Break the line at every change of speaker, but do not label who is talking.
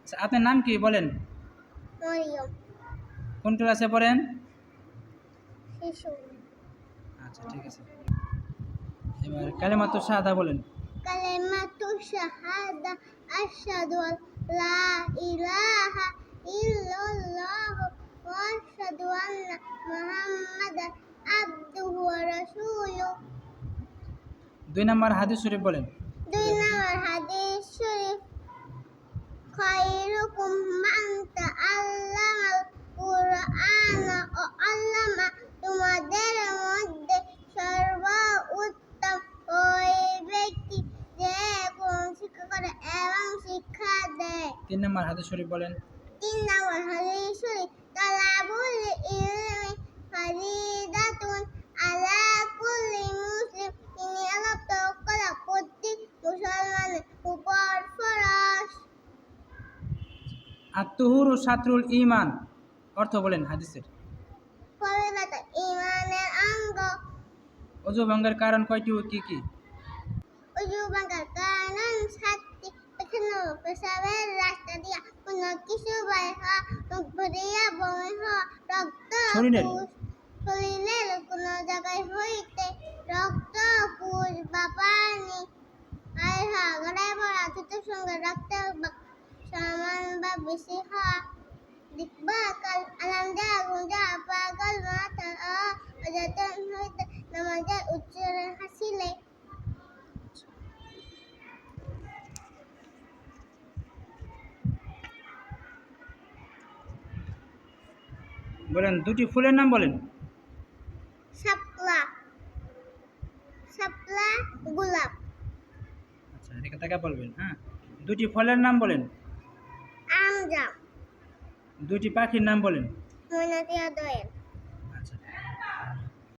আচ্ছা আপনার নাম কি বলেন? কোন ক্লাসে পড়েন? আচ্ছা ঠিক আছে। এবার শাহাদা বলেন।
কালেমাতু শাহাদা আশহাদু লা ইলাহা ইল্লাল্লাহ ওয়া আশহাদু আন্না মুহাম্মাদান আবদুহু ওয়া রাসূলুহু।
দুই নম্বর হাদিস শরীফ বলেন।
তাআল্লামাল কুরআনা ও আল্লামা তোমাদের মধ্যে সর্ব উত্তম ওই ব্যক্তি যে কোন শিক্ষা করে এবং শিক্ষা দেয়
তিন নম্বর হাদিস শরীফ বলেন।
তিন নম্বর হাদিস
আত্মহুর ও সাতরুল ইমান অর্থ বলেন হাদিসের। অজু ভঙ্গের কারণ কয়টি ও কি কি?
উজু বাঙ্গার কারণ সাতটি। পেছনে পেশাবের রাস্তা দিয়া কোনো কিছু বাইর হওয়া মুখ ভরিয়া বমি হওয়া রক্ত শরীরের? কোনো জায়গায় হইতে রক্ত পুষ বা পানি আর হওয়া গড়ায় পড়া থুতুর সঙ্গে রক্ত বা সমান বা বেশি হওয়া দেখবা কাল আলাম যা গুঞ্জা পাগল মাথা অযতন হইতে নামাজের উচ্চারণ হাসিলে
বলেন দুটি ফুলের নাম বলেন।
শাপলা শাপলা গোলাপ।
আচ্ছা এদিকে তাকা বলবেন হ্যাঁ? দুটি ফলের নাম বলেন।
আমজাম
দুটি পাখির নাম বলেন।
ময়নাতিয়া দোয়েল।